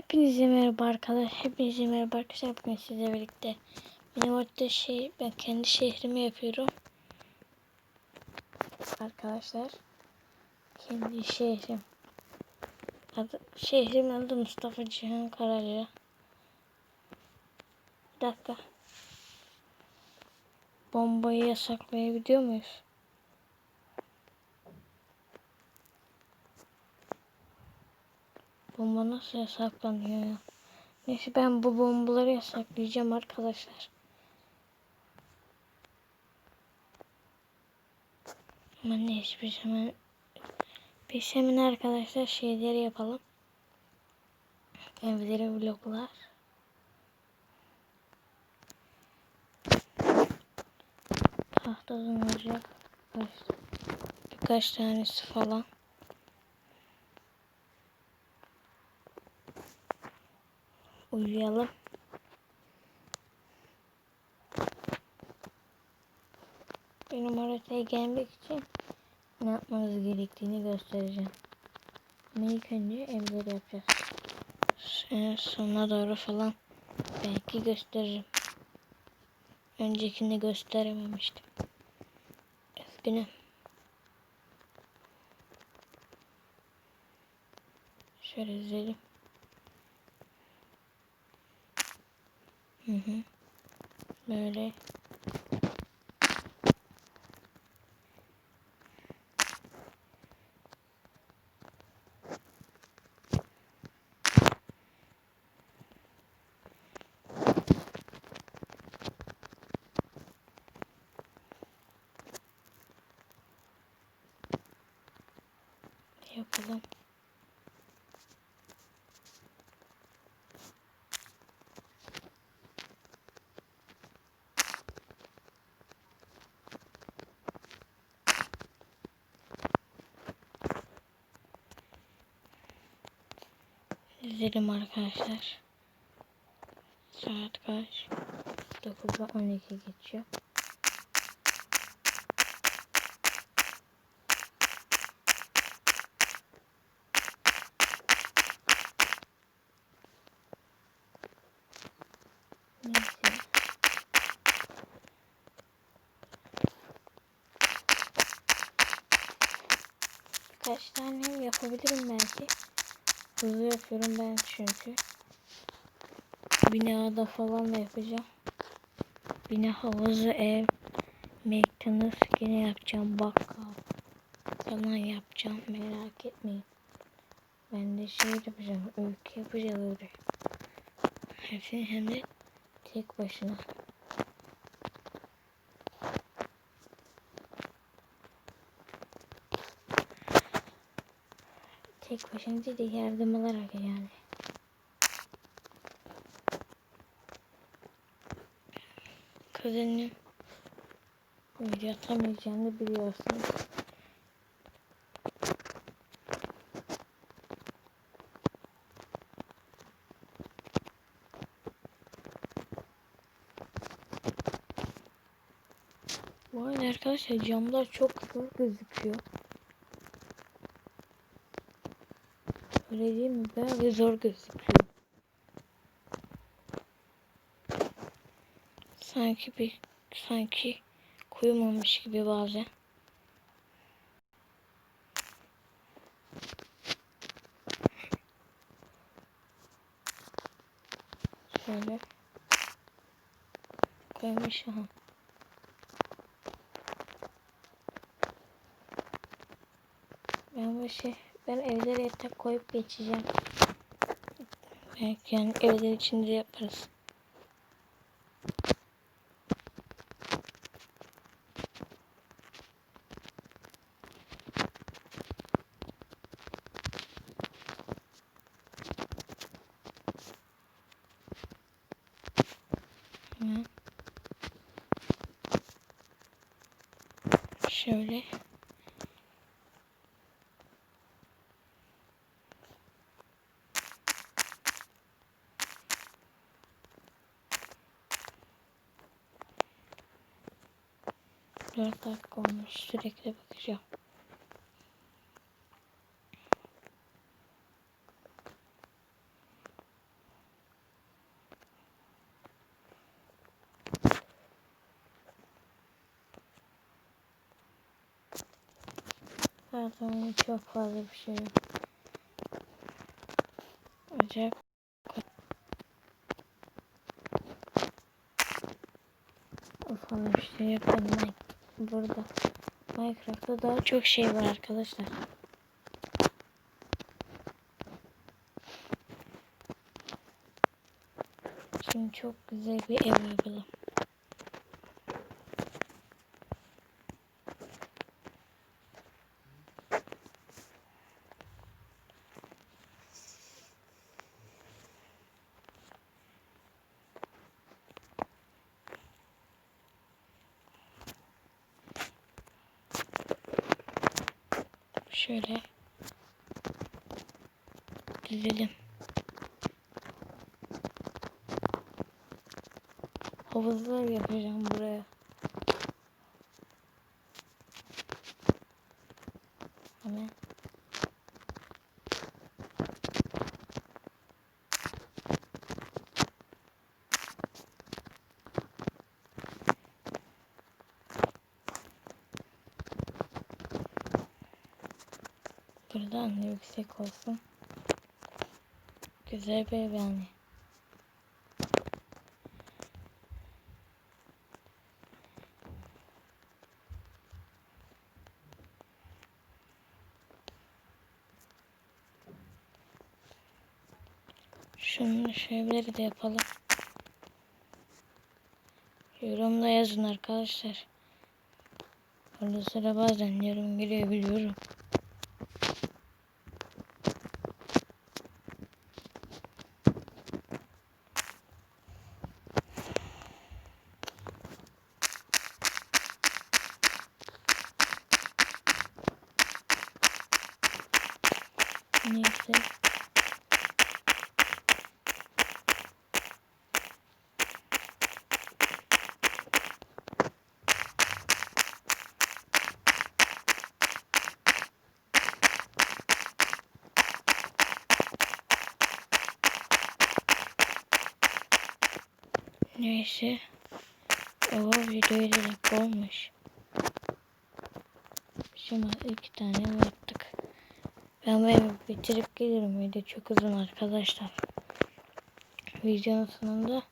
Hepinize merhaba arkadaşlar. Hepinize merhaba arkadaşlar. Bugün sizle birlikte benim orada şey ben kendi şehrimi yapıyorum. Arkadaşlar kendi şehrim. Adı, şehrimin adı Mustafa Cihan Kararya. Bir dakika. Bombayı yasaklayabiliyor muyuz? Bomba nasıl yasaklanıyor ya? Neyse ben bu bombaları yasaklayacağım arkadaşlar. Ama neyse biz hemen biz hemen arkadaşlar şeyleri yapalım. Evleri vloglar. Tahtadan olacak. Birkaç, tanesi falan. Uyuyalım. Benim haritaya gelmek için ne yapmanız gerektiğini göstereceğim. Ama ilk önce evleri yapacağız. Sona doğru falan belki gösteririm. Öncekini gösterememiştim. Üzgünüm. Şöyle üzelim. Hı hı. Böyle. Yapalım. İzledim arkadaşlar. Saat kaç? 9'da 12 geçiyor. Kaç tane yapabilirim belki. Hızlı yapıyorum ben çünkü. Binada falan da yapacağım. Bina havuzu, ev, McDonald's yine yapacağım. Bakkal falan yapacağım. Merak etmeyin. Ben de şey yapacağım. Ülke yapacağım öyle. Hepsini hem de tek başına. Tek başına değil de yardım alarak yani. Kuzenim video atamayacağını biliyorsunuz. Bu arada arkadaşlar camlar çok zor gözüküyor. Öyle değil mi? Bayağı zor gözüküyor. Sanki bir sanki koyulmamış gibi bazen. Şöyle koymuş aha. Ben bu şey ben evlere yatak koyup geçeceğim. Belki yani evler içinde yaparız. Şöyle. 4 dakika olmuş. Sürekli bakacağım. Pardon çok fazla bir şey yok. Acayip. Ufamıştı şey yapalım burada. Minecraft'ta daha çok şey var arkadaşlar. Şimdi çok güzel bir ev yapalım. Şöyle dizelim. Havuzlar yapacağım buraya. Hemen. Buradan yüksek olsun. Güzel bir ev yani. Şunun şeyleri de yapalım. Yorumda yazın arkadaşlar. Arada sıra bazen yorum geliyor biliyorum. Neyse. Neyse. O videoyu da olmuş. Şimdi iki tane yaptık. Ben evi bitirip gelirim. Video çok uzun arkadaşlar. Videonun sonunda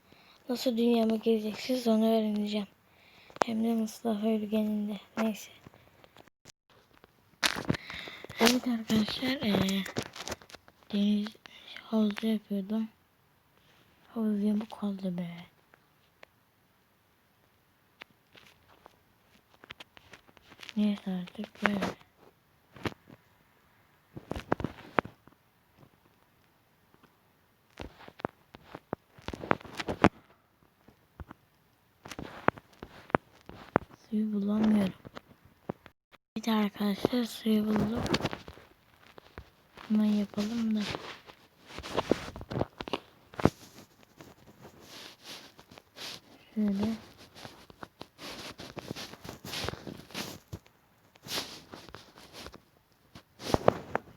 nasıl dünyama geleceksiniz onu öğreneceğim. Hem de Mustafa Ülgen'in de. Neyse. Evet arkadaşlar. Ee, deniz havuzu yapıyordum. Havuz yamuk oldu be. Neyse artık böyle. Suyu bulamıyorum. Bir de arkadaşlar suyu buldum. Hemen yapalım da. Şöyle.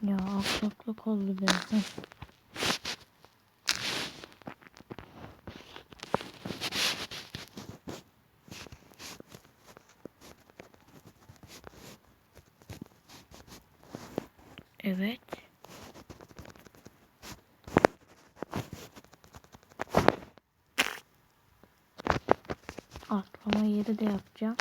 Ya aksaklık oldu be. Evet. Atlama yeri de yapacağım.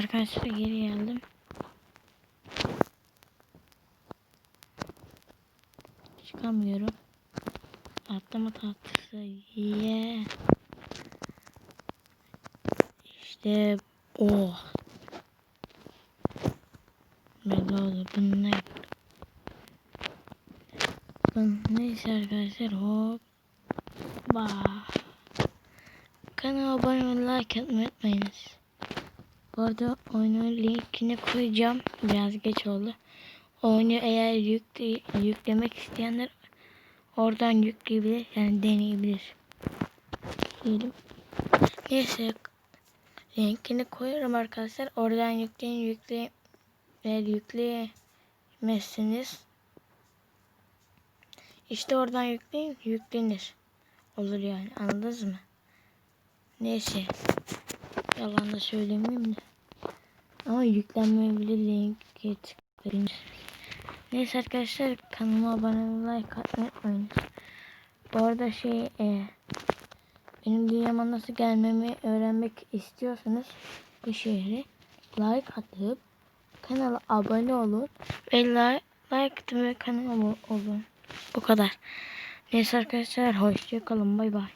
Arkadaşlar geri geldim. Çıkamıyorum. Atlama tahtası. Yeah. İşte oh. Belli oldu. Bunu ne? Ben neyse arkadaşlar hop. Bah. Kanala abone olmayı like atmayı unutmayınız. Bu arada oyunun linkini koyacağım. Biraz geç oldu. Oyunu eğer yükle, yüklemek isteyenler oradan yükleyebilir. Yani deneyebilir. Diyelim. Neyse linkini koyarım arkadaşlar. Oradan yükleyin yükleyin. Eğer yükleyemezsiniz işte oradan yükleyin yüklenir. Olur yani anladınız mı? Neyse. Yalan da söylemeyeyim de. Ama yüklenmeyebilir linki tıklayın. Neyse arkadaşlar kanalıma abone olmayı like atmayı unutmayın. Bu arada şey e, benim dünyama nasıl gelmemi öğrenmek istiyorsanız bir şehri like atıp kanala abone olun ve like, like atın ve kanala olun. Bu kadar. Neyse arkadaşlar hoşçakalın bay bay.